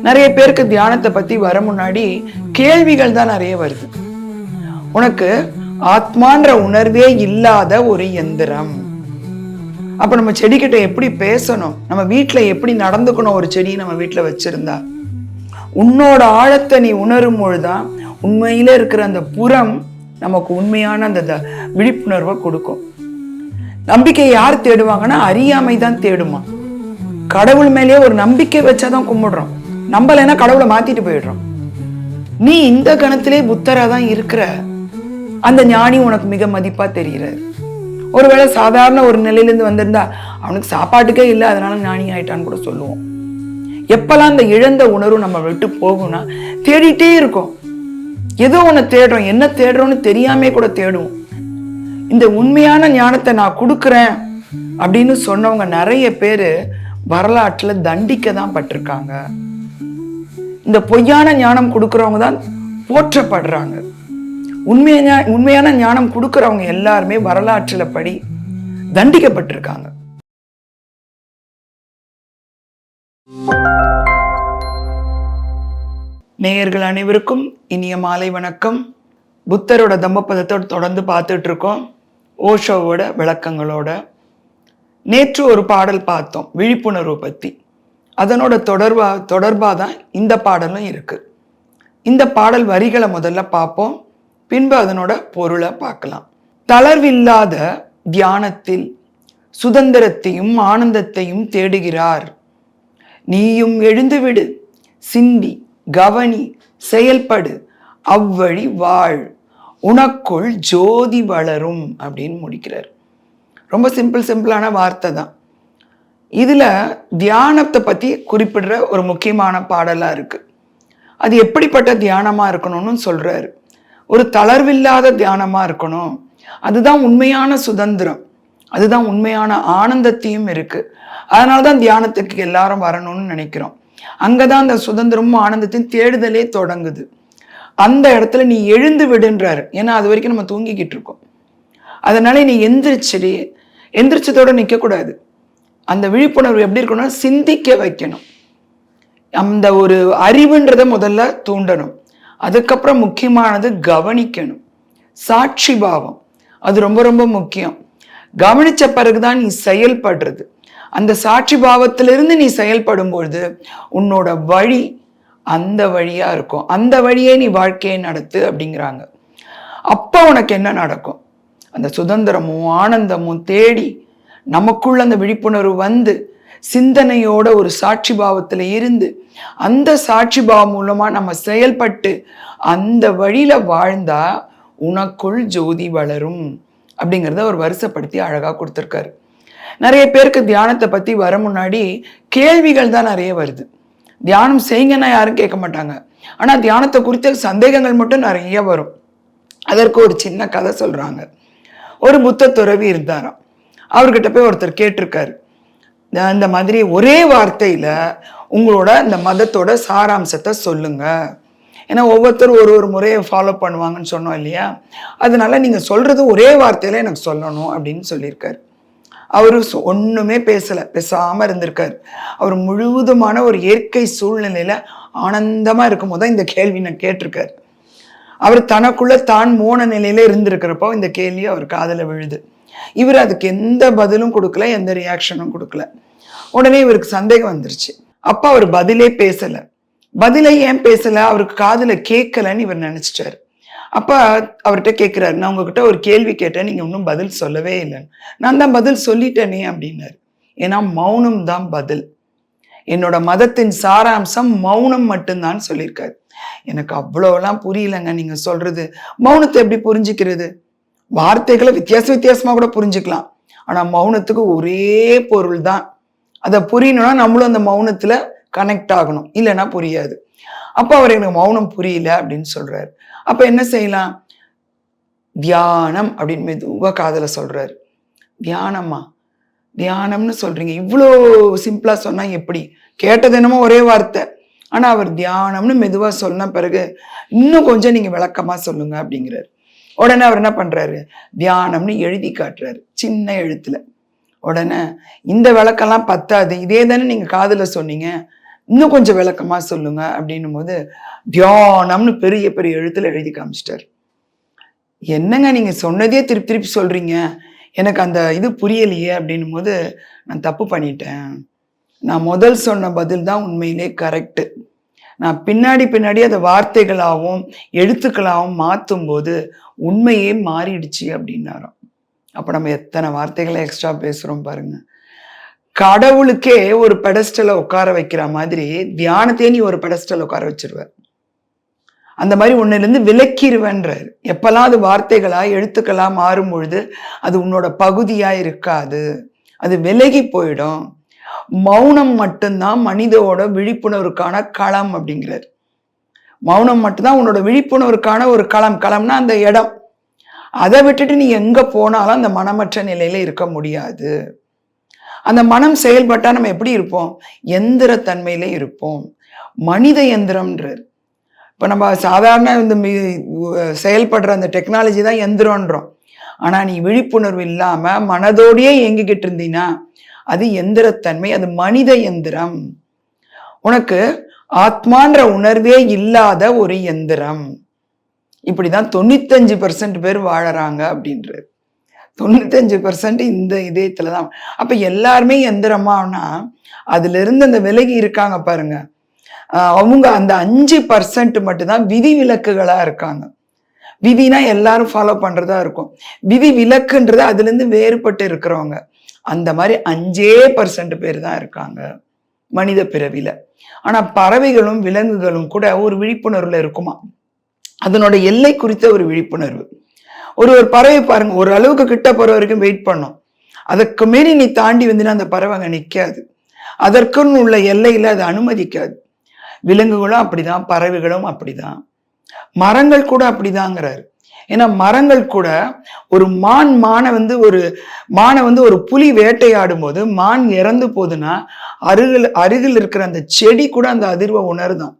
நிறைய பேருக்கு தியானத்தை பத்தி வர முன்னாடி கேள்விகள் தான் நிறைய வருது. உனக்கு ஆத்மான்ற உணர்வே இல்லாத ஒரு எந்திரம். அப்ப நம்ம செடிக்கிட்ட எப்படி பேசணும்? நம்ம வீட்டுல எப்படி நடந்துக்கணும் ஒரு செடியை நம்ம வீட்ல வச்சிருந்தா? உன்னோட ஆழத்தை நீ உணரும் பொழுதுதான் உண்மையில இருக்கிற அந்த புறம் நமக்கு உண்மையான அந்த த- விழிப்புணர்வை கொடுக்கும். நம்பிக்கை யார் தேடுவாங்கன்னா அறியாமை தான் தேடுமா. கடவுள் மேலேயே ஒரு நம்பிக்கை வச்சாதான் கும்பிடுறோம். நம்பலைன்னா கடவுளை மாத்திட்டு போயிடுறோம். நீ இந்த கணத்திலே புத்தரா தான் இருக்கிற. அந்த ஞானி உனக்கு மிக மதிப்பா தெரிகிறார். ஒருவேளை சாதாரண ஒரு நிலையிலேருந்து வந்திருந்தா அவனுக்கு சாப்பாட்டுக்கே இல்லை அதனால ஞானி ஆயிட்டான்னு கூட சொல்லுவோம். எப்பெல்லாம் அந்த இழந்த உணர்வு நம்ம விட்டு போகும்னா தேடிட்டே இருக்கோம். ஏதோ ஒன்று தேடுறோம். என்ன தேடுறோம்னு தெரியாமே கூட தேடுவோம். இந்த உண்மையான ஞானத்தை நான் கொடுக்குறேன் அப்படின்னு சொன்னவங்க நிறைய பேர் வரலாற்றில் தண்டிக்க தான் பட்டிருக்காங்க. இந்த பொய்யான ஞானம் கொடுக்குறவங்க தான் போற்றப்படுறாங்க. உண்மையான உண்மையான ஞானம் கொடுக்குறவங்க எல்லாருமே வரலாற்றில் படி தண்டிக்கப்பட்டிருக்காங்க. நேயர்கள் அனைவருக்கும் இனிய மாலை வணக்கம். புத்தரோட தம்மபதத்தோட தொடர்ந்து பார்த்துட்டு இருக்கோம் ஓஷோவோட விளக்கங்களோட. நேற்று ஒரு பாடல் பார்த்தோம் விழிப்புணர்வு பற்றி அதனோட தொடர்பா தொடர்பாக தான் இந்த பாடலும் இருக்குது இந்த பாடல் வரிகளை முதல்ல பார்ப்போம். பின்பு அதனோட பொருளை பார்க்கலாம். தளர்வில்லாத தியானத்தில் சுதந்திரத்தையும் ஆனந்தத்தையும் தேடுகிறார். நீயும் எழுந்துவிடு சிந்தி கவனி செயல்படு அவ்வழி வாழ். உனக்குள் ஜோதி வளரும் அப்படின்னு முடிக்கிறார். ரொம்ப சிம்பிள் சிம்பிளான வார்த்தை தான். இதில் தியானத்தை பற்றி குறிப்பிடுற ஒரு முக்கியமான பாடலாக இருக்குது அது எப்படிப்பட்ட தியானமாக இருக்கணும்னு சொல்கிறாரு ஒரு தளர்வில்லாத தியானமாக இருக்கணும். அதுதான் உண்மையான சுதந்திரம். அதுதான் உண்மையான ஆனந்தத்தையும் இருக்குது அதனால தான் தியானத்துக்கு எல்லாரும் வரணும்னு நினைக்கிறோம். அங்கே தான் அந்த சுதந்திரமும் ஆனந்தத்தையும் தேடுதலே தொடங்குது. அந்த இடத்துல நீ எழுந்து விடுன்றாரு. ஏன்னா அது வரைக்கும் நம்ம தூங்கிக்கிட்டு இருக்கோம். அதனால நீ எந்திரிச்சிடு எந்திரிச்சதோடு நிற்கக்கூடாது அந்த விழிப்புணர்வு எப்படி இருக்கணும்னா சிந்திக்க வைக்கணும். அந்த ஒரு அறிவுன்றதை முதல்ல தூண்டணும். அதுக்கப்புறம் முக்கியமானது கவனிக்கணும். சாட்சி பாவம். அது ரொம்ப ரொம்ப முக்கியம். கவனிச்ச பிறகுதான் நீ செயல்படுறது. அந்த சாட்சி பாவத்திலிருந்து நீ செயல்படும் பொழுது உன்னோட வழி அந்த வழியா இருக்கும். அந்த வழியே நீ வாழ்க்கையை நடத்து அப்படிங்கிறாங்க. அப்போ உனக்கு என்ன நடக்கும்? அந்த சுதந்திரமும் ஆனந்தமும் தேடி நமக்குள்ள அந்த விழிப்புணர்வு வந்து சிந்தனையோட ஒரு சாட்சி பாவத்தில் இருந்து அந்த சாட்சி பாவம் மூலமாக நம்ம செயல்பட்டு அந்த வழியில் வாழ்ந்தா உனக்குள் ஜோதி வளரும் அப்படிங்கிறத அவர் வருஷப்படுத்தி அழகாக கொடுத்துருக்காரு. நிறைய பேருக்கு தியானத்தை பற்றி வர முன்னாடி கேள்விகள் தான் நிறைய வருது. தியானம் செய்யுங்கன்னா யாரும் கேட்க மாட்டாங்க. ஆனால் தியானத்தை குறித்த சந்தேகங்கள் மட்டும் நிறைய வரும். அதற்கு ஒரு சின்ன கதை சொல்கிறாங்க ஒரு புத்த துறவி இருந்தாராம். அவர்கிட்ட போய் ஒருத்தர் கேட்டிருக்காரு. "இந்த- மாதிரி ஒரே வார்த்தையில் உங்களோட இந்த மதத்தோட சாராம்சத்தை சொல்லுங்க. ஏன்னா ஒவ்வொருத்தரும் ஒரு ஒரு முறையை ஃபாலோ பண்ணுவாங்கன்னு சொன்னோம் இல்லையா? அதனால நீங்கள் சொல்றது ஒரே வார்த்தையில் எனக்கு சொல்லணும் அப்படின்னு சொல்லியிருக்காரு. அவரு ஒன்றுமே பேசலை பேசாமல் இருந்திருக்கார். இருந்திருக்காரு அவர் முழுவதுமான ஒரு இயற்கை சூழ்நிலையில் ஆனந்தமாக இருக்கும்போது தான் இந்த கேள்வி நான் கேட்டிருக்காரு. அவர் தனக்குள்ள தான் மோன நிலையில இருந்திருக்கிறப்போ இந்த கேள்வி அவர் காதில் விழுது. இவர் அதுக்கு எந்த பதிலும் கொடுக்கல எந்த ரியாக்ஷனும் கொடுக்கல. உடனே இவருக்கு சந்தேகம் வந்துருச்சு. அப்ப அவர் பதிலே பேசல. பதிலை ஏன் பேசல? அவருக்கு காதில் கேட்கலன்னு இவர் நினைச்சிட்டாரு. அப்ப அவர்கிட்ட கேட்கிறாரு நான் உங்ககிட்ட ஒரு கேள்வி கேட்டேன் நீங்க இன்னும் பதில் சொல்லவே இல்லைன்னு. நான் தான் பதில் சொல்லிட்டேனே அப்படின்னாரு. ஏன்னா மௌனம் தான் பதில். என்னோட மதத்தின் சாராம்சம் மௌனம் மட்டும்தான் சொல்லியிருக்காரு. எனக்கு அவ்வளோலாம் புரியலங்க. நீங்க சொல்றது. மௌனத்தை எப்படி புரிஞ்சுக்கிறது? வார்த்தைகளை வித்தியாச வித்தியாசமாக கூட புரிஞ்சுக்கலாம். ஆனால் மௌனத்துக்கு ஒரே பொருள் தான். அதை புரியணும்னா நம்மளும் அந்த மௌனத்துல கனெக்ட் ஆகணும். இல்லைன்னா புரியாது. அப்போ அவர் எனக்கு மௌனம் புரியல அப்படின்னு சொல்றாரு. அப்போ என்ன செய்யலாம்? தியானம் அப்படின்னு மெதுவாக காதுல சொல்றாரு. தியானமா தியானம்னு சொல்றீங்க. இவ்வளோ சிம்பிளா சொன்னால் எப்படி? கேட்டது என்னமோ ஒரே வார்த்தை. ஆனால் அவர் தியானம்னு மெதுவாக சொன்ன பிறகு இன்னும் கொஞ்சம் நீங்கள் விளக்கமாக சொல்லுங்க அப்படிங்கிறாரு. உடனே அவர் என்ன பண்ணுறாரு தியானம்னு எழுதி காட்டுறாரு சின்ன எழுத்துல. உடனே இந்த விளக்கெல்லாம் பத்தாது இதே தானே நீங்கள் காதில் சொன்னீங்க இன்னும் கொஞ்சம் விளக்கமாக சொல்லுங்க அப்படின்னும் போது தியானம்னு பெரிய பெரிய எழுத்துல எழுதி காமிச்சிட்டார். என்னங்க நீங்கள் சொன்னதே திருப்பி திருப்பி சொல்கிறீங்க எனக்கு அந்த இது புரியலையே அப்படின்னும் போது நான் தப்பு பண்ணிட்டேன். நான் முதல் சொன்ன பதில் தான் உண்மையிலே கரெக்டு நான் பின்னாடி பின்னாடி அதை வார்த்தைகளாகவும் எழுத்துக்களாகவும் மாற்றும் போது உண்மையே மாறிடுச்சு அப்படின்னாராம். அப்போ நம்ம எத்தனை வார்த்தைகளை எக்ஸ்ட்ரா பேசுகிறோம் பாருங்க. கடவுளுக்கே ஒரு பெடஸ்டலை உட்கார வைக்கிற மாதிரி தியானத்தையே நீ ஒரு பெடஸ்டல் உட்கார வச்சிருவ. அந்த மாதிரி ஒன்னிலிருந்து விலக்கிடுவேன்றார் எப்பெல்லாம் அது வார்த்தைகளா எழுத்துக்களா மாறும் பொழுது அது உன்னோட பகுதியா இருக்காது. அது விலகி போயிடும். மௌனம் மட்டும்தான் மனிதோட விழிப்புணர்வுக்கான களம் அப்படிங்கிறார். மௌனம் மட்டும்தான் உன்னோட விழிப்புணர்வுக்கான ஒரு களம். களம்னா அந்த இடம். அதை விட்டுட்டு நீ எங்கே போனாலும் அந்த மனமற்ற நிலையில் இருக்க முடியாது. அந்த மனம் செயல்பட்டால் நம்ம எப்படி இருப்போம்? எந்திரத்தன்மையில இருப்போம். மனித எந்திரம்ன்றார். இப்போ நம்ம சாதாரண இந்த மி- செயல்படுற அந்த டெக்னாலஜி தான் எந்திரன்றோம் ஆனால் நீ விழிப்புணர்வு இல்லாமல் மனதோடயே இயங்கிக்கிட்டு இருந்தீன்னா அது எந்திரத்தன்மை அது மனித எந்திரம். உனக்கு ஆத்மான்ற உணர்வே இல்லாத ஒரு எந்திரம். இப்படிதான் தொண்ணூத்தஞ்சு பர்சன்ட் பேர் வாழறாங்க அப்படின்றது. தொண்ணூத்தஞ்சு பர்சன்ட் இந்த இதயத்துல தான் அப்ப எல்லாருமே எந்திரமானா அதுல இருந்து அந்த விலகி இருக்காங்க பாருங்க. அவங்க அந்த அஞ்சு பர்சன்ட் மட்டும்தான் விதி விலக்குகளா இருக்காங்க. விதினா எல்லாரும் ஃபாலோ பண்றதா இருக்கும். விதி விலக்குன்றது அதுல இருந்து வேறுபட்டு இருக்கிறவங்க. அந்த மாதிரி அஞ்சே பர்சன்ட் பேர் தான் இருக்காங்க மனித பிறவியில். ஆனால் பறவைகளும் விலங்குகளும் கூட ஒரு விழிப்புணர்வில் இருக்குமா? அதனோட எல்லை குறித்த ஒரு விழிப்புணர்வு. ஒரு ஒரு பறவை பாருங்க ஒரு அளவுக்கு கிட்ட போகிற வரைக்கும் வெயிட் பண்ணும். அதற்கு மீறி நீ தாண்டி வந்துன்னா அந்த பறவை அங்கே நிற்காது அதற்குன்னு உள்ள எல்லையில் அது அனுமதிக்காது. விலங்குகளும் அப்படிதான் பறவைகளும் அப்படிதான். மரங்கள் கூட அப்படிதாங்கிறாரு. ஏன்னா மரங்கள் கூட ஒரு மான் மானை வந்து ஒரு மானை வந்து ஒரு புலி வேட்டையாடும் போது மான் இறந்து போகுதுன்னா அருகில் அருகில் இருக்கிற அந்த செடி கூட அந்த அதிர்வை உணருதான்.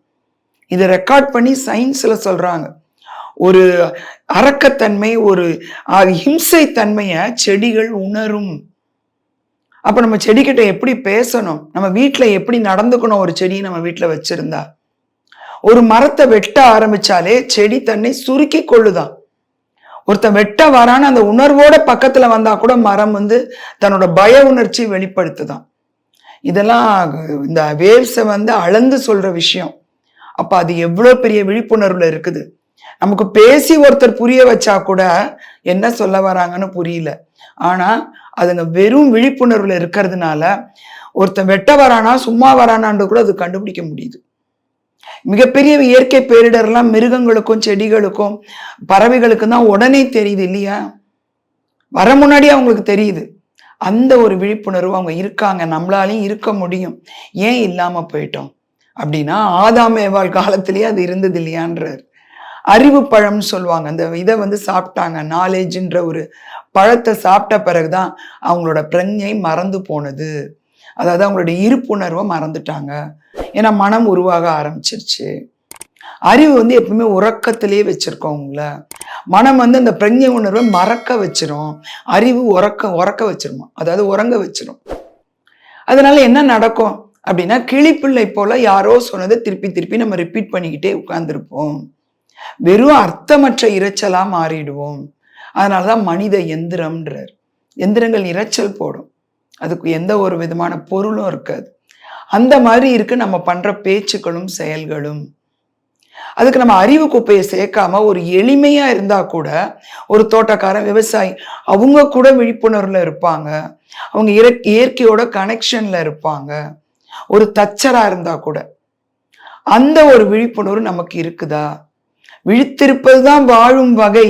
இதை ரெக்கார்ட் பண்ணி சயின்ஸில் சொல்கிறாங்க ஒரு அரக்கத்தன்மை ஒரு ஹிம்சை தன்மையை செடிகள் உணரும். அப்போ நம்ம செடிக்கிட்ட எப்படி பேசணும்? நம்ம வீட்டில் எப்படி நடந்துக்கணும் ஒரு செடியை நம்ம வீட்டில் வச்சுருந்தா? ஒரு மரத்தை வெட்ட ஆரம்பிச்சாலே செடி தன்னை சுருக்கி கொள்ளுதான். ஒருத்தன் வெட்ட வரான்னு அந்த உணர்வோட பக்கத்துல வந்தா கூட மரம் வந்து தன்னோட பய உணர்ச்சி வெளிப்படுத்துதான். இதெல்லாம் இந்த வேவ்ஸை வந்து அளந்து சொல்ற விஷயம். அப்ப அது எவ்வளோ பெரிய விழிப்புணர்வுல இருக்குது. நமக்கு பேசி ஒருத்தர் புரிய வச்சா கூட என்ன சொல்ல வராங்கன்னு புரியல. ஆனா அதுங்க வெறும் விழிப்புணர்வுல இருக்கிறதுனால ஒருத்தன் வெட்ட வரானா சும்மா வரானான்னு கூட அது கண்டுபிடிக்க முடியுது. மிகப்பெரிய இயற்கை பேரிடர்லாம் மிருகங்களுக்கும் செடிகளுக்கும் பறவைகளுக்கும் தான் உடனே தெரியுது இல்லையா? வர முன்னாடி அவங்களுக்கு தெரியுது. அந்த ஒரு விழிப்புணர்வு அவங்க இருக்காங்க. நம்மளாலையும் இருக்க முடியும். ஏன் இல்லாம போயிட்டோம்? அப்படின்னா ஆதாம் ஏவாள் காலத்திலேயே அது இருந்தது இல்லையான்றார். அறிவு பழம்னு சொல்லுவாங்க. அந்த இதை வந்து சாப்பிட்டாங்க. நாலேஜ்ன்ற ஒரு பழத்தை சாப்பிட்ட பிறகுதான் அவங்களோட பிரஞ்சை மறந்து போனது. அதாவது அவங்களோட இருப்புணர்வை மறந்துட்டாங்க. ஏன்னா மனம் உருவாக ஆரம்பிச்சிருச்சு. அறிவு வந்து எப்பவுமே உறக்கத்திலேயே வச்சிருக்கோம் உங்களை. மனம் வந்து அந்த பிரஞை உணர்வை மறக்க வச்சிரும். அறிவு உறக்க உறக்க வச்சிருமா? அதாவது உறங்க வச்சிரும். அதனால என்ன நடக்கும் அப்படின்னா கிளிப்பிள்ளை போல யாரோ சொன்னதை திருப்பி திருப்பி நம்ம ரிப்பீட் பண்ணிக்கிட்டே உட்கார்ந்துருப்போம். வெறும் அர்த்தமற்ற இரைச்சலா மாறிடுவோம். அதனாலதான் மனித எந்திரம்ன்றார். எந்திரங்கள் இரைச்சல் போடும். அதுக்கு எந்த ஒரு விதமான பொருளும் இருக்காது. அந்த மாதிரி இருக்கு நம்ம பண்ற பேச்சுக்களும் செயல்களும். அதுக்கு நம்ம அறிவு குப்பையை சேர்க்காம ஒரு எளிமையா இருந்தா கூட ஒரு தோட்டக்காரன் விவசாயி அவங்க கூட விழிப்புணர்வுல இருப்பாங்க. அவங்க இயற்கையோட கனெக்ஷன்ல இருப்பாங்க. ஒரு தச்சரா இருந்தா கூட. அந்த ஒரு விழிப்புணர்வு நமக்கு இருக்குதா? விழித்திருப்பதுதான் வாழும் வகை.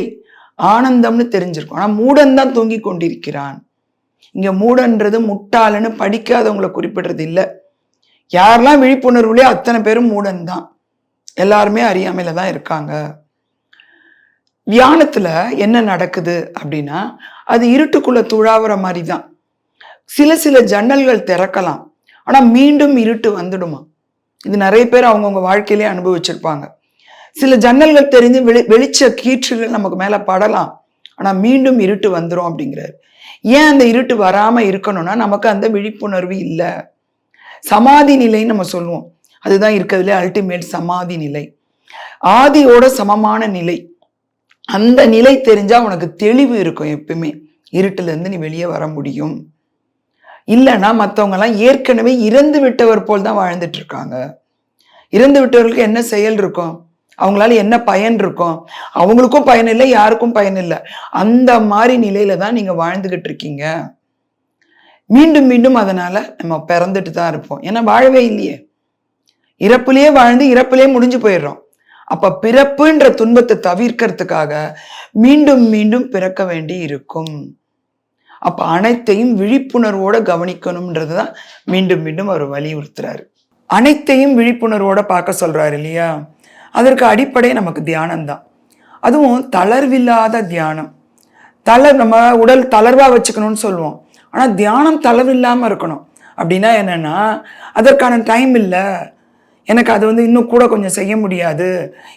ஆனந்தம்னு தெரிஞ்சிருக்கும். ஆனா மூடன் தான் தூங்கி கொண்டிருக்கிறான். இங்க மூடன்றது முட்டாளன்னு படிக்காதவங்களை குறிப்பிடுறது இல்லை. யாரெல்லாம் விழிப்புணர்வுலேயே அத்தனை பேரும் மூடன் தான் எல்லாருமே அறியாமையில தான் இருக்காங்க. வியானத்தில் என்ன நடக்குது அப்படின்னா அது இருட்டுக்குள்ள துழாவுற மாதிரி தான் சில சில ஜன்னல்கள் திறக்கலாம். ஆனால் மீண்டும் இருட்டு வந்துடுமா? இது நிறைய பேர் அவங்கவுங்க வாழ்க்கையிலே அனுபவிச்சிருப்பாங்க. சில ஜன்னல்கள் தெரிஞ்சு வெளி வெளிச்ச கீற்றுகள் நமக்கு மேலே படலாம். ஆனால் மீண்டும் இருட்டு வந்துடும் அப்படிங்கிறாரு. ஏன் அந்த இருட்டு வராமல் இருக்கணும்னா நமக்கு அந்த விழிப்புணர்வு இல்லை. சமாதி நிலைன்னு நம்ம சொல்லுவோம். அதுதான் இருக்கிறதுல அல்டிமேட் சமாதி நிலை. ஆதியோட சமமான நிலை. அந்த நிலை தெரிஞ்சா உனக்கு தெளிவு இருக்கும் எப்பவுமே. இருட்டுல இருந்து நீ வெளியே வர முடியும். இல்லைன்னா மற்றவங்க எல்லாம் ஏற்கனவே இறந்து விட்டவர் போல் தான் வாழ்ந்துட்டு இருக்காங்க. இறந்து விட்டவர்களுக்கு என்ன செயல் இருக்கும்? அவங்களால என்ன பயன் இருக்கும்? அவங்களுக்கும் பயன் இல்லை யாருக்கும் பயன் இல்லை. அந்த மாதிரி நிலையில தான் நீங்க வாழ்ந்துகிட்டு இருக்கீங்க. மீண்டும் மீண்டும் அதனால நம்ம பிறந்துட்டு தான் இருப்போம். ஏன்னா வாழவே இல்லையே. இறப்புலேயே வாழ்ந்து இறப்புலேயே முடிஞ்சு போயிடுறோம். அப்ப பிறப்புன்ற துன்பத்தை தவிர்க்கிறதுக்காக மீண்டும் மீண்டும் பிறக்க வேண்டி இருக்கும். அப்ப அனைத்தையும் விழிப்புணர்வோட கவனிக்கணும்ன்றது தான் மீண்டும் மீண்டும் அவர் வலியுறுத்துறாரு. அனைத்தையும் விழிப்புணர்வோட பார்க்க சொல்றாரு இல்லையா? அதற்கு அடிப்படை நமக்கு தியானம்தான். அதுவும் தளர்வில்லாத தியானம். தளர் நம்ம உடல் தளர்வா வச்சுக்கணும்னு சொல்லுவோம். ஆனால் தியானம் தளவில்லாமல் இருக்கணும். அப்படின்னா என்னென்னா அதற்கான டைம் இல்லை. எனக்கு அது வந்து இன்னும் கூட கொஞ்சம் செய்ய முடியாது.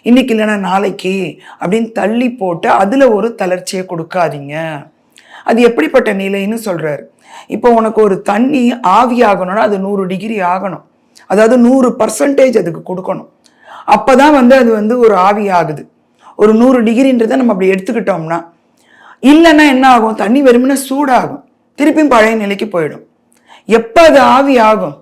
இன்னைக்கு இல்லைன்னா நாளைக்கு அப்படின்னு தள்ளி போட்டு அதில் ஒரு தளர்ச்சியை கொடுக்காதீங்க. அது எப்படிப்பட்ட நிலைன்னு சொல்கிறார் இப்போ உனக்கு ஒரு தண்ணி ஆவி ஆகணும்னா அது நூறு டிகிரி ஆகணும். அதாவது நூறு பர்சன்டேஜ் அதுக்கு கொடுக்கணும். அப்போ தான் வந்து அது வந்து ஒரு ஆவி ஆகுது. ஒரு நூறு டிகிரின்றதை நம்ம அப்படி எடுத்துக்கிட்டோம்னா இல்லைன்னா என்ன ஆகும்? தண்ணி வெறுமனே சூடாகும். திருப்பியும் பழைய நிலைக்கு போயிடும். எப்போ அது ஆவி ஆகும்?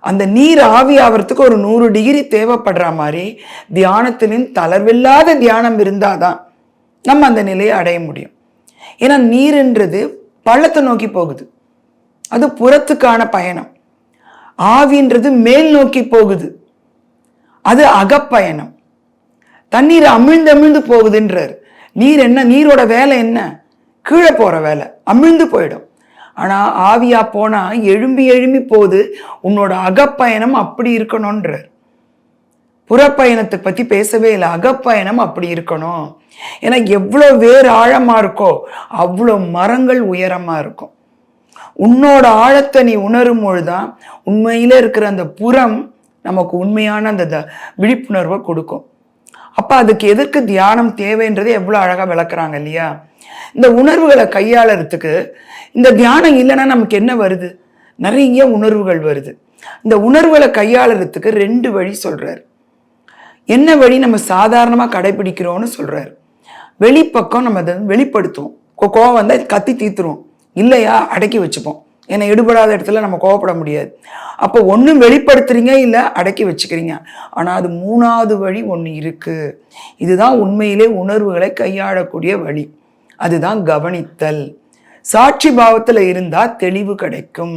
அந்த நீர் ஆவி ஆகிறதுக்கு ஒரு நூறு டிகிரி தேவைப்படுற மாதிரி தியானத்திலும் தளர்வில்லாத தியானம் இருந்தால் தான் நம்ம அந்த நிலையை அடைய முடியும். ஏன்னா நீருன்றது பள்ளத்தை நோக்கி போகுது. அது புறத்துக்கான பயணம். ஆவின்றது மேல் நோக்கி போகுது. அது அகப்பயணம். தண்ணீர் அமிழ்ந்து அமிழ்ந்து போகுதுன்றார். நீர் என்ன? நீரோட வேலை என்ன? கீழே போகிற வேலை. அமிழ்ந்து போயிடும். ஆனால் ஆவியா போனால் எழும்பி எழும்பி போகுது உன்னோட அகப்பயணம் அப்படி இருக்கணுன்றார் புறப்பயணத்தை பற்றி பேசவே இல்லை. அகப்பயணம் அப்படி இருக்கணும். ஏன்னா எவ்வளோ வேர் ஆழமாக இருக்கோ அவ்வளோ மரங்கள் உயரமாக இருக்கும். உன்னோட ஆழத்தை நீ உணரும் பொழுதுதான் உண்மையில் இருக்கிற அந்த புறம் நமக்கு உண்மையான அந்த த- விழிப்புணர்வை கொடுக்கும். அப்போ அதுக்கு எதற்கு தியானம் தேவைன்றது எவ்வளோ அழகாக விளக்குறாங்க இல்லையா? இந்த உணர்வுகளை கையாளறதுக்கு இந்த தியானம் இல்லைன்னா நமக்கு என்ன வருது? நிறைய உணர்வுகள் வருது. இந்த உணர்வுகளை கையாளறதுக்கு ரெண்டு வழி சொல்கிறார் என்ன வழி? நம்ம சாதாரணமாக கடைபிடிக்கிறோம்னு சொல்கிறார் வெளிப்பக்கம் நம்ம அதை வெளிப்படுத்துவோம். கோ- கோவம் வந்தால் கத்தி தீர்த்துருவோம் இல்லையா? அடக்கி வச்சுப்போம். ஏன்னா எடுபடாத இடத்துல நம்ம கோவப்பட முடியாது. அப்போ ஒன்றும் வெளிப்படுத்துறீங்க இல்லை அடக்கி வச்சுக்கிறீங்க. ஆனால் அது மூணாவது வழி ஒன்று இருக்குது இதுதான் உண்மையிலே உணர்வுகளை கையாளக்கூடிய வழி. அதுதான் கவனித்தல். சாட்சி பாவத்தில் இருந்தால் தெளிவு கிடைக்கும்.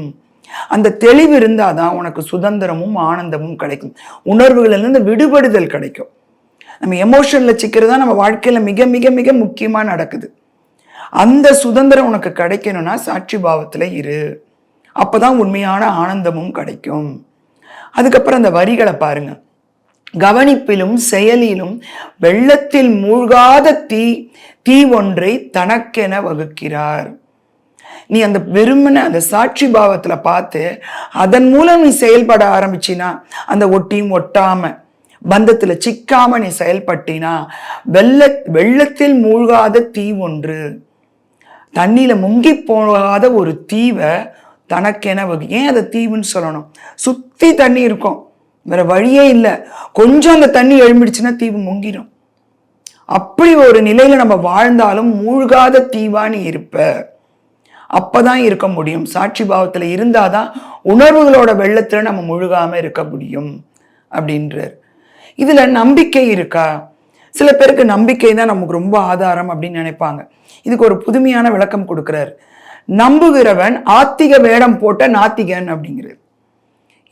அந்த தெளிவு இருந்தால் தான் உனக்கு சுதந்திரமும் ஆனந்தமும் கிடைக்கும். உணர்வுகளிலிருந்து விடுபடுதல் கிடைக்கும். நம்ம எமோஷனில் சிக்கிறது தான் நம்ம வாழ்க்கையில் மிக மிக மிக முக்கியமாக நடக்குது. அந்த சுதந்திரம் உனக்கு கிடைக்கணும்னா சாட்சி பாவத்தில் இரு. அப்போ தான் உண்மையான ஆனந்தமும் கிடைக்கும். அதுக்கப்புறம் அந்த வரிகளை பாருங்க. கவனிப்பிலும் செயலிலும் வெள்ளத்தில் மூழ்காத தீ தீ ஒன்றை தனக்கென வகுக்கிறார். நீ அந்த வெறுமனை அந்த சாட்சி பாவத்தில் பார்த்து அதன் மூலம் நீ செயல்பட ஆரம்பிச்சினா அந்த ஒட்டியும் ஒட்டாம பந்தத்தில் சிக்காம நீ செயல்பட்டினா வெள்ள வெள்ளத்தில் மூழ்காத தீ ஒன்று தண்ணியில் முங்கி போகாத ஒரு தீவை தனக்கென வகு ஏன் அதை தீவுன்னு சொல்லணும்? சுத்தி தண்ணி இருக்கும். வேற வழியே இல்லை. கொஞ்சம் அந்த தண்ணி எழும்பிடுச்சுன்னா தீவு முங்கிடும். அப்படி ஒரு நிலையில நம்ம வாழ்ந்தாலும் மூழ்காத தீவாணி இருப்ப. அப்பதான் இருக்க முடியும். சாட்சி பாவத்துல இருந்தாதான் உணர்வுகளோட வெள்ளத்துல நம்ம முழுகாம இருக்க முடியும் அப்படின்றார். இதுல நம்பிக்கை இருக்கா? சில பேருக்கு நம்பிக்கை தான் நமக்கு ரொம்ப ஆதாரம் அப்படின்னு நினைப்பாங்க. இதுக்கு ஒரு புதுமையான விளக்கம் கொடுக்கிறார். நம்புகிறவன் ஆத்திக வேடம் போட்ட நாத்திகன் அப்படிங்கிறார்.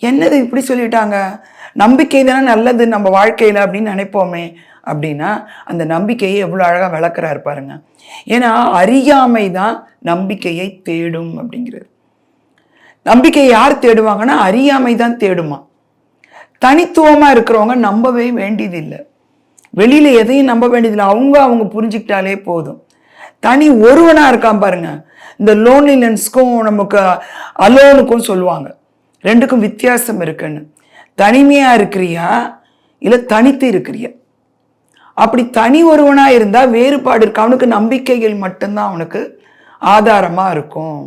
என்னது இப்படி சொல்லிட்டாங்க? நம்பிக்கை தானே நல்லது நம்ம வாழ்க்கையில் அப்படின்னு நினைப்போமே. அப்படின்னா அந்த நம்பிக்கையை எவ்வளோ அழகாக விளக்குறாரு பாருங்க. ஏன்னா அறியாமை தான் நம்பிக்கையை தேடும் அப்படிங்கிறது. நம்பிக்கையை யார் தேடுவாங்கன்னா அறியாமை தான் தேடுமா. தனித்துவமாக இருக்கிறவங்க நம்பவே வேண்டியதில்லை. வெளியில் எதையும் நம்ப வேண்டியதில்லை. அவங்க அவங்க புரிஞ்சுக்கிட்டாலே போதும். தனி ஒருவனாக இருக்கான் பாருங்க. இந்த லோன்லினஸ்க்கும் நமக்கு அலோனுக்கும் சொல்லுவாங்க. ரெண்டுக்கும் வித்தியாசம் இருக்குன்னு. தனிமையாக இருக்கிறியா? இல்லை தனித்து இருக்கிறியா? அப்படி தனி ஒருவனாக இருந்தால் வேறுபாடு இருக்கு. அவனுக்கு நம்பிக்கைகள் மட்டும்தான் அவனுக்கு ஆதாரமாக இருக்கும்.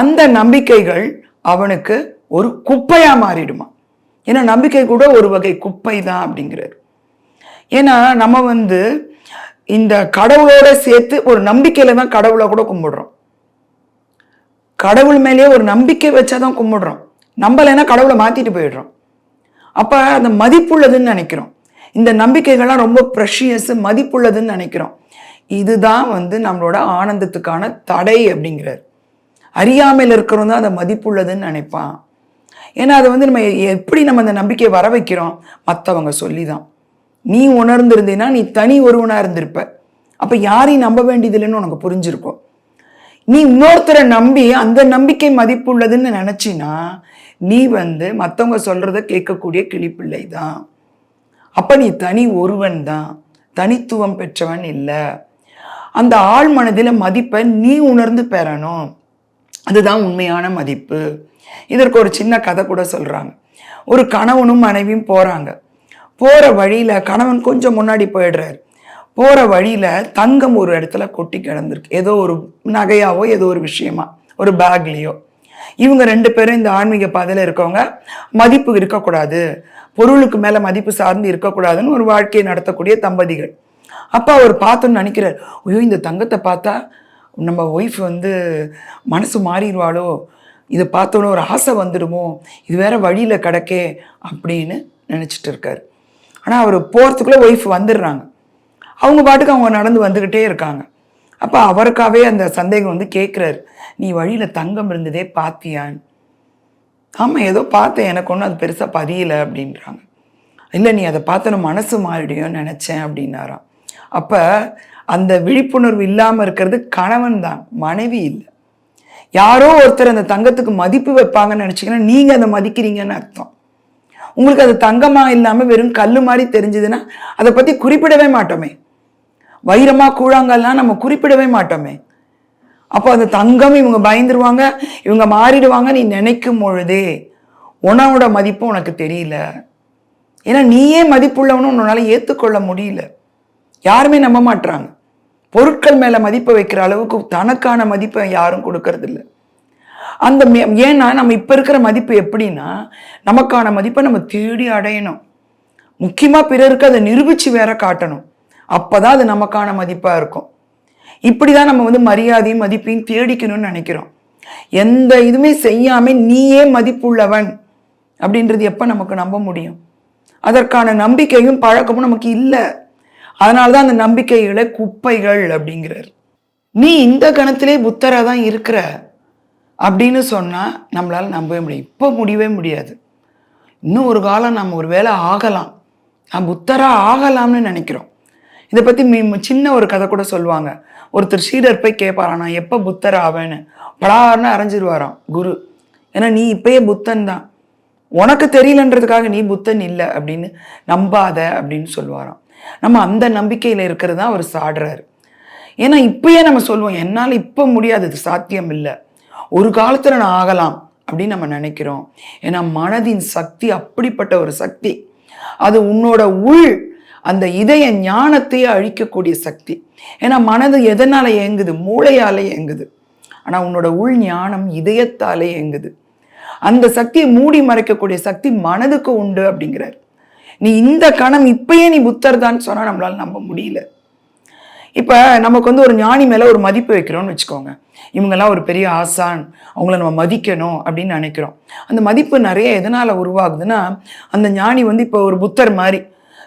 அந்த நம்பிக்கைகள் அவனுக்கு ஒரு குப்பையாக மாறிடுமா. ஏன்னா நம்பிக்கை கூட ஒரு வகை குப்பை தான் அப்படிங்கிறது ஏன்னா நம்ம வந்து இந்த கடவுளோட சேர்த்து ஒரு நம்பிக்கையில தான் கடவுளை கூட கும்பிடுறோம். கடவுள் மேலேயே ஒரு நம்பிக்கை வச்சா தான் கும்பிடுறோம். நம்பலைன்னா கடவுளை மாற்றிட்டு போயிடுறோம். அப்போ அந்த மதிப்புள்ளதுன்னு நினைக்கிறோம். இந்த நம்பிக்கைகள்லாம் ரொம்ப ப்ரெஷியஸ் மதிப்புள்ளதுன்னு நினைக்கிறோம். இதுதான் வந்து நம்மளோட ஆனந்தத்துக்கான தடை அப்படிங்கிறார். அறியாமையில் இருக்கிறவங்க தான் அதை மதிப்புள்ளதுன்னு நினைப்பான். ஏன்னா அதை வந்து நம்ம எப்படி நம்ம அந்த நம்பிக்கையை வர வைக்கிறோம்? மற்றவங்க சொல்லி தான் நீ உணர்ந்திருந்தீன்னா நீ தனி ஒருவனாக இருந்திருப்ப. அப்போ யாரையும் நம்ப வேண்டியதில்லைன்னு உனக்கு புரிஞ்சிருக்கும். நீ இன்னொருத்தரை நம்பி அந்த நம்பிக்கை மதிப்புள்ளதுன்னு நினச்சின்னா நீ வந்து மற்றவங்க சொல்கிறத கேட்கக்கூடிய கிளிப்பிள்ளை தான். அப்போ நீ தனி ஒருவன் தான். தனித்துவம் பெற்றவன் இல்லை. அந்த ஆள் மனதில் மதிப்பை நீ உணர்ந்து பெறணும். அதுதான் உண்மையான மதிப்பு. இதற்கு ஒரு சின்ன கதை கூட சொல்கிறாங்க ஒரு கணவனும் மனைவியும் போகிறாங்க போகிற வழியில் கணவன் கொஞ்சம் முன்னாடி போயிடுறாரு. போகிற வழியில் தங்கம் ஒரு இடத்துல கொட்டி கிடந்திருக்கு. ஏதோ ஒரு நகையாவோ ஏதோ ஒரு விஷயமா. ஒரு பேக்லேயோ இவங்க ரெண்டு பேரும் இந்த ஆன்மீக பாதையில் இருக்கவங்க. மதிப்பு இருக்கக்கூடாது. பொருளுக்கு மேலே மதிப்பு சார்ந்து இருக்கக்கூடாதுன்னு ஒரு வாழ்க்கையை நடத்தக்கூடிய தம்பதிகள். அப்போ அவர் பார்த்தோன்னு நினைக்கிறார். ஐயோ இந்த தங்கத்தை பார்த்தா நம்ம ஒய்ஃப் வந்து மனசு மாறிடுவாளோ? இதை பார்த்தோன்னு ஒரு ஆசை வந்துடுமோ? இது வேற வழியில் கிடக்கே அப்படின்னு நினச்சிட்டு இருக்காரு. ஆனால் அவர் போகிறதுக்குள்ளே ஒய்ஃப் வந்துடுறாங்க. அவங்க பாட்டுக்கு அவங்க நடந்து வந்துக்கிட்டே இருக்காங்க. அப்போ அவருக்காகவே அந்த சந்தேகம் வந்து கேட்குறாரு நீ வழியில் தங்கம் இருந்ததே பார்த்தியான்னு ஆமாம் ஏதோ பார்த்தேன். எனக்கு ஒன்றும் அது பெருசாக பதியலை அப்படின்றாங்க. இல்லை நீ அதை பார்த்தன மனசு மாறிடுயோன்னு நினச்சேன் அப்படின்னாராம். அப்போ அந்த விழிப்புணர்வு இல்லாமல் இருக்கிறது கணவன் தான் மனைவி இல்லை. யாரோ ஒருத்தர் அந்த தங்கத்துக்கு மதிப்பு வைப்பாங்கன்னு நினச்சிங்கன்னா நீங்கள் அதை மதிக்கிறீங்கன்னு அர்த்தம். உங்களுக்கு அது தங்கமாக இல்லாமல் வெறும் கல் மாதிரி தெரிஞ்சதுன்னா அதை பற்றி குறிப்பிடவே மாட்டோமே. வைரமா கூழாங்கல்லாம் நம்ம குறிப்பிடவே மாட்டோமே. அப்போ அந்த தங்கம் இவங்க பயந்துருவாங்க இவங்க மாறிடுவாங்க நீ நினைக்கும் பொழுதே உணவோட மதிப்பு உனக்கு தெரியல. ஏன்னா நீயே மதிப்புள்ளவனு உன்னால ஏற்றுக்கொள்ள முடியல. யாருமே நம்ப மாட்றாங்க. பொருட்கள் மேல மதிப்பை வைக்கிற அளவுக்கு தனக்கான மதிப்பை யாரும் கொடுக்கறதில்ல. அந்த மே- ஏன்னா நம்ம இப்ப இருக்கிற மதிப்பு எப்படின்னா நமக்கான மதிப்பை நம்ம தேடி அடையணும். முக்கியமா பிறருக்கு அதை நிரூபிச்சு வேற காட்டணும். அப்பதான் அது நமக்கான மதிப்பாக இருக்கும். இப்படி தான் நம்ம வந்து மரியாதையும் மதிப்பையும் தேடிக்கணும்னு நினைக்கிறோம். எந்த இதுவுமே செய்யாமல் நீயே மதிப்புள்ளவன் அப்படின்றது எப்போ நமக்கு நம்ப முடியும்? அதற்கான நம்பிக்கையும் பழக்கமும் நமக்கு இல்லை. அதனாலதான் அந்த நம்பிக்கைகளை குப்பைகள் அப்படிங்கிறார். நீ இந்த கணத்திலே புத்தராக தான் இருக்கிற அப்படின்னு சொன்னால் நம்மளால் நம்பவே முடியும். இப்போ முடியவே முடியாது. இன்னும் ஒரு காலம் நம்ம ஒரு வேளை ஆகலாம். நான் புத்தராக ஆகலாம்னு நினைக்கிறோம். இதை பற்றி மீ- சின்ன ஒரு கதை கூட சொல்லுவாங்க. ஒருத்தர் சீடர் போய் கேட்பாரா நான் எப்போ புத்தர் ஆவேன்னு? படார்னு அரைஞ்சிருவாராம் குரு. ஏன்னா நீ இப்பயே புத்தன் தான் உனக்கு தெரியலன்றதுக்காக நீ புத்தன் இல்லை அப்படின்னு நம்பாத அப்படின்னு சொல்லுவாராம். நம்ம அந்த நம்பிக்கையில் இருக்கிறது தான் அவர் சாடுறாரு. ஏன்னா இப்பயே நம்ம சொல்லுவோம் என்னால் இப்போ முடியாது இது சாத்தியம் இல்லை. ஒரு காலத்தில் நான் ஆகலாம் அப்படின்னு நம்ம நினைக்கிறோம். ஏன்னா மனதின் சக்தி அப்படிப்பட்ட ஒரு சக்தி. அது உன்னோட உள் அந்த இதய ஞானத்தையே அழிக்கக்கூடிய சக்தி. ஏன்னா மனது எதனால் இயங்குது? மூளையாலே இயங்குது. ஆனால் உன்னோட உள் ஞானம் இதயத்தாலே இயங்குது. அந்த சக்தியை மூடி மறைக்கக்கூடிய சக்தி மனதுக்கு உண்டு அப்படிங்கிறார். நீ இந்த கணம் இப்பயே நீ புத்தர் தான் சொன்னால் நம்மளால் நம்ப முடியல. இப்போ நமக்கு வந்து ஒரு ஞானி மேலே ஒரு மதிப்பு வைக்கிறோம்னு வச்சுக்கோங்க. இவங்கெல்லாம் ஒரு பெரிய ஆசான். அவங்கள நம்ம மதிக்கணும் அப்படின்னு நினைக்கிறோம். அந்த மதிப்பு நிறைய எதனால் உருவாகுதுன்னா அந்த ஞானி வந்து இப்போ ஒரு புத்தர் மாதிரி.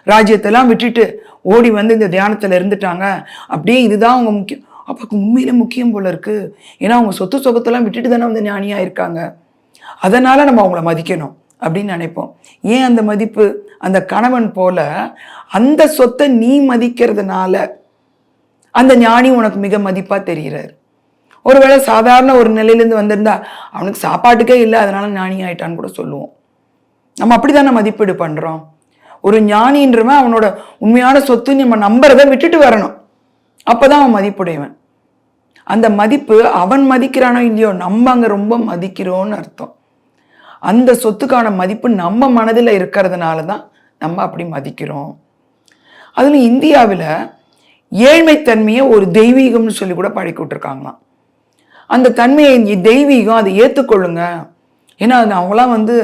ராஜ்யத்தெல்லாம் விட்டுட்டு ஓடி வந்து இந்த தியானத்தில் இருந்துட்டாங்க. அப்படியே இதுதான் அவங்க முக்கியம் அப்போ உண்மையில முக்கியம் போல இருக்கு. ஏன்னா அவங்க சொத்து சொகத்தெல்லாம் விட்டுட்டு தானே வந்து ஞானியாக இருக்காங்க. அதனால நம்ம அவங்கள மதிக்கணும் அப்படின்னு நினைப்போம். ஏன் அந்த மதிப்பு? அந்த கணவன் போல அந்த சொத்தை நீ மதிக்கிறதுனால அந்த ஞானி உனக்கு மிக மதிப்பாக தெரிகிறார். ஒருவேளை சாதாரண ஒரு நிலையிலேருந்து வந்திருந்தா அவனுக்கு சாப்பாட்டுக்கே இல்லை அதனால ஞானி ஆயிட்டான்னு கூட சொல்லுவோம். நம்ம அப்படி தானே மதிப்பீடு பண்ணுறோம் ஒரு ஞானின்றவன் அவனோட உண்மையான சொத்து நம்ம நம்புறதை விட்டுட்டு வரணும். அப்பதான் அவன் மதிப்புடையவன். அந்த மதிப்பு அவன் மதிக்கிறானோ இல்லையோ நம்ம அங்கே ரொம்ப மதிக்கிறோன்னு அர்த்தம். அந்த சொத்துக்கான மதிப்பு நம்ம மனதில் இருக்கிறதுனால தான் நம்ம அப்படி மதிக்கிறோம். அதில் இந்தியாவில் ஏழ்மைத்தன்மையை ஒரு தெய்வீகம்னு சொல்லி கூட பழக்கி விட்டுருக்காங்களாம் அந்த தன்மையை தெய்வீகம் அதை ஏற்றுக்கொள்ளுங்க ஏன்னா அது அவங்களாம் வந்து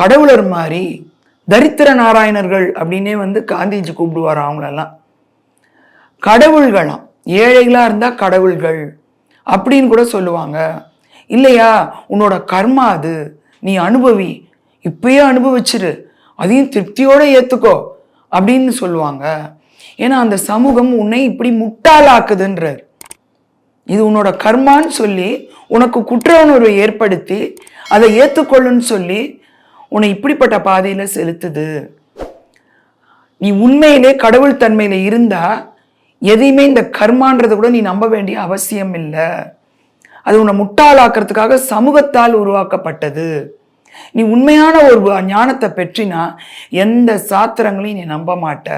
கடவுளர் மாதிரி தரித்திர நாராயணர்கள் அப்படின்னே வந்து காந்திஜி கூப்பிடுவார் அவங்களெல்லாம். கடவுள்களாம் ஏழைகளாக இருந்தால் கடவுள்கள் அப்படின்னு கூட சொல்லுவாங்க. இல்லையா உன்னோட கர்மா அது நீ அனுபவி இப்பயே அனுபவிச்சிரு அதையும் திருப்தியோடு ஏற்றுக்கோ அப்படின்னு சொல்லுவாங்க. ஏன்னா அந்த சமூகம் உன்னை இப்படி முட்டாளாக்குதுன்றார். இது உன்னோட கர்மான்னு சொல்லி உனக்கு குற்ற உணர்வை ஏற்படுத்தி அதை ஏற்றுக்கொள்ளுன்னு சொல்லி உன்னை இப்படிப்பட்ட பாதையில் செலுத்துது. நீ உண்மையிலே கடவுள் தன்மையில் இருந்தா எதையுமே இந்த கர்மான்றதை கூட நீ நம்ப வேண்டிய அவசியம் இல்லை. அது உன்னை முட்டாளாக்குறதுக்காக சமூகத்தால் உருவாக்கப்பட்டது. நீ உண்மையான ஒரு ஞானத்தை பெற்றினா எந்த சாத்திரங்களையும் நீ நம்ப மாட்ட.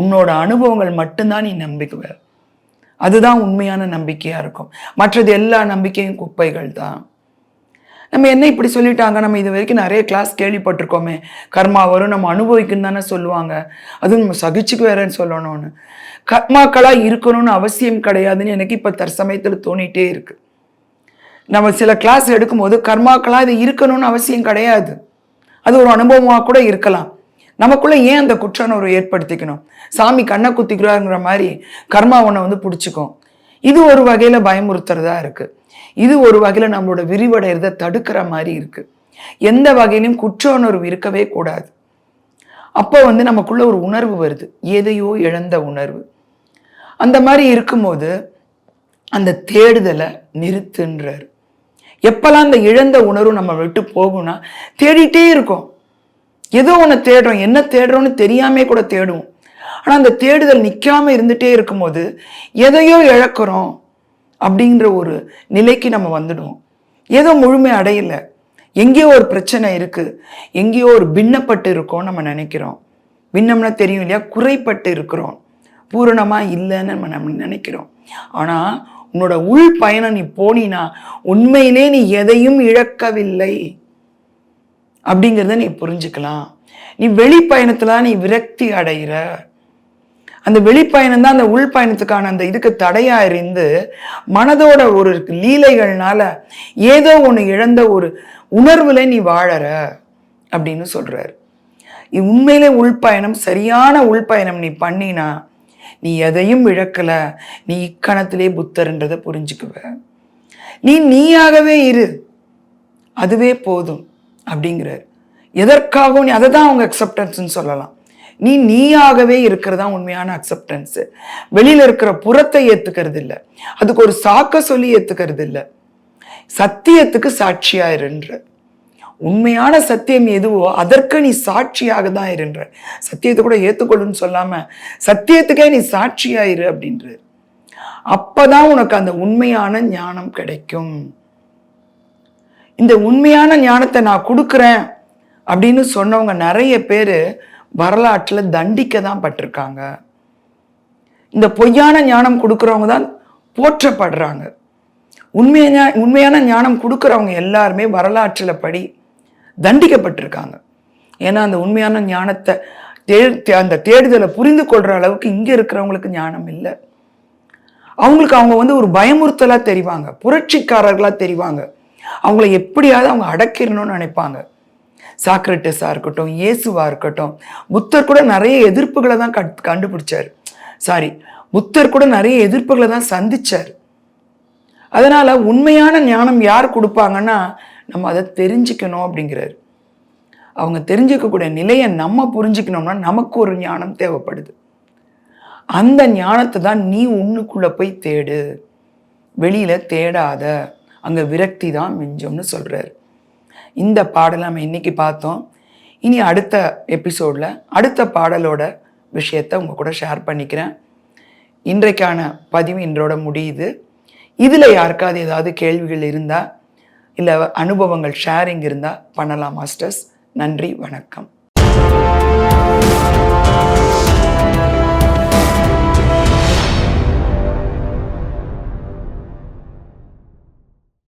உன்னோட அனுபவங்கள் மட்டும்தான் நீ நம்பிக்குவ. அதுதான் உண்மையான நம்பிக்கையாக இருக்கும். மற்றது எல்லா நம்பிக்கையும் குப்பைகள் தான் நம்ம என்ன இப்படி சொல்லிட்டாங்க? நம்ம இது வரைக்கும் நிறைய கிளாஸ் கேள்விப்பட்டிருக்கோமே. கர்மா வரும் நம்ம அனுபவிக்கணும் தானே சொல்லுவாங்க. அதுவும் நம்ம சகிச்சுக்கு வேறன்னு சொல்லணும்னு. கர்மாக்களாக இருக்கணும்னு அவசியம் கிடையாதுன்னு எனக்கு இப்போ தற்சமயத்தில் தோணிட்டே இருக்கு. நம்ம சில கிளாஸ் எடுக்கும்போது கர்மாக்களாக இது இருக்கணும்னு அவசியம் கிடையாது. அது ஒரு அனுபவமாக கூட இருக்கலாம். நமக்குள்ளே ஏன் அந்த குற்றணர்வு ஏற்படுத்திக்கணும்? சாமி கண்ணை குத்திக்கிறாங்கிற மாதிரி கர்மா உன்னை வந்து பிடிச்சிக்கும். இது ஒரு வகையில் பயமுறுத்துறதா இருக்குது இது ஒரு வகையில் நம்மளோட விரிவடைகிறத தடுக்கிற மாதிரி இருக்கு. எந்த வகையிலும் குற்ற உணர்வு இருக்கவே கூடாது. அப்போ வந்து நமக்குள்ள ஒரு உணர்வு வருது. எதையோ இழந்த உணர்வு. அந்த மாதிரி இருக்கும்போது அந்த தேடுதலை நிறுத்துன்றார். எப்பெல்லாம் அந்த இழந்த உணர்வு நம்ம விட்டு போகும்னா தேடிட்டே இருக்கோம். ஏதோ ஒன்று தேடுறோம். என்ன தேடுறோம்னு தெரியாமே கூட தேடுவோம். ஆனால் அந்த தேடுதல் நிற்காம இருந்துகிட்டே இருக்கும்போது எதையோ இழக்கிறோம். அப்படின்ற ஒரு நிலைக்கு நம்ம வந்துடுவோம். ஏதோ முழுமை அடையலை. எங்கேயோ ஒரு பிரச்சனை இருக்குது எங்கேயோ ஒரு பின்னப்பட்டு இருக்கோம் நம்ம நினைக்கிறோம். பின்னம்னா தெரியும் இல்லையா? குறைப்பட்டு இருக்கிறோம். பூரணமாக இல்லைன்னு நம்ம நம்ம நினைக்கிறோம். ஆனால் உன்னோட உள் பயணம் நீ போனீன்னா உண்மையிலே நீ எதையும் இழக்கவில்லை. அப்படிங்கிறத நீ புரிஞ்சுக்கலாம். நீ வெளிப்பயணத்தில் நீ விரக்தி அடைகிற அந்த வெளிப்பயணம் தான் அந்த உள்பயணத்துக்கான அந்த இதுக்கு தடையா இருந்து மனதோட ஒரு லீலைகள்னால ஏதோ ஒன்று இழந்த ஒரு உணர்வுல நீ வாழற அப்படின்னு சொல்றாரு. உண்மையிலே உள்பயணம் சரியான உள்பயணம் நீ பண்ணினா நீ எதையும் இழக்கல. நீ இக்கணத்திலே புத்தர்ன்றதை புரிஞ்சுக்குவ. நீ நீயாகவே இரு. அதுவே போதும் அப்படிங்கிறார். எதற்காகவும் நீ அதை தான் அவங்க அக்செப்டன்ஸ்ன்னு சொல்லலாம். நீ நீயாகவே இருக்கிறதா உண்மையான அக்செப்டன்ஸு வெளியில் இருக்கிற புறத்தை ஏற்றுக்கிறது இல்லை அதுக்கு ஒரு சாக்க சொல்லி ஏற்றுக்கிறது இல்லை சத்தியத்துக்கு சாட்சியாக இருன்ற. உண்மையான சத்தியம் எதுவோ அதற்கு நீ சாட்சியாக தான் இருன்ற. சத்தியத்தை கூட ஏற்றுக்கொள்ளுன்னு சொல்லாமல் சத்தியத்துக்கே நீ சாட்சியாயிரு அப்படின்ற. அப்பதான் உனக்கு அந்த உண்மையான ஞானம் கிடைக்கும். இந்த உண்மையான ஞானத்தை நான் கொடுக்குறேன் அப்படின்னு சொன்னவங்க நிறைய பேர் வரலாற்றில் தண்டிக்க தான் பட்டிருக்காங்க இந்த பொய்யான ஞானம் கொடுக்குறவங்க தான் போற்றப்படுறாங்க. உண்மையான உண்மையான ஞானம் கொடுக்குறவங்க எல்லாருமே வரலாற்றில் படி தண்டிக்கப்பட்டிருக்காங்க. ஏன்னா அந்த உண்மையான ஞானத்தை தே அந்த தேடுதலை புரிந்து கொள்கிற அளவுக்கு இங்கே இருக்கிறவங்களுக்கு ஞானம் இல்லை. அவங்களுக்கு அவங்க வந்து ஒரு பயமுறுத்தலாக தெரிவாங்க புரட்சிக்காரர்களாக தெரிவாங்க. அவங்கள எப்படியாவது அவங்க அடக்கிடணும்னு நினைப்பாங்க. சாக்ரட்டிஸாக இருக்கட்டும் இயேசுவாக இருக்கட்டும் புத்தர் கூட நிறைய எதிர்ப்புகளை தான் கட் கண்டுபிடிச்சார். சாரி புத்தர் கூட நிறைய எதிர்ப்புகளை தான் சந்திச்சார். அதனால் உண்மையான ஞானம் யார் கொடுப்பாங்கன்னா நம்ம அதை தெரிஞ்சுக்கணும் அப்படிங்கிறாரு. அவங்க தெரிஞ்சுக்கக்கூடிய நிலையை நம்ம புரிஞ்சுக்கணும்னா நமக்கு ஒரு ஞானம் தேவைப்படுது. அந்த ஞானத்தை தான் நீ உன்னுக்குள்ளே போய் தேடு. வெளியில் தேடாத. அங்கே விரக்தி தான் மிஞ்சம்னு சொல்கிறார் இந்த பாடலை நம்ம இன்னைக்கு பார்த்தோம். இனி அடுத்த எபிசோடில் அடுத்த பாடலோட விஷயத்தை உங்கள் கூட ஷேர் பண்ணிக்கிறேன். இன்றைக்கான பதிவு இன்றோட முடியுது. இதில் யாருக்காவது ஏதாவது கேள்விகள் இருந்தால் இல்லை அனுபவங்கள் ஷேரிங் இருந்தால் பண்ணலாம் மாஸ்டர்ஸ் நன்றி வணக்கம்.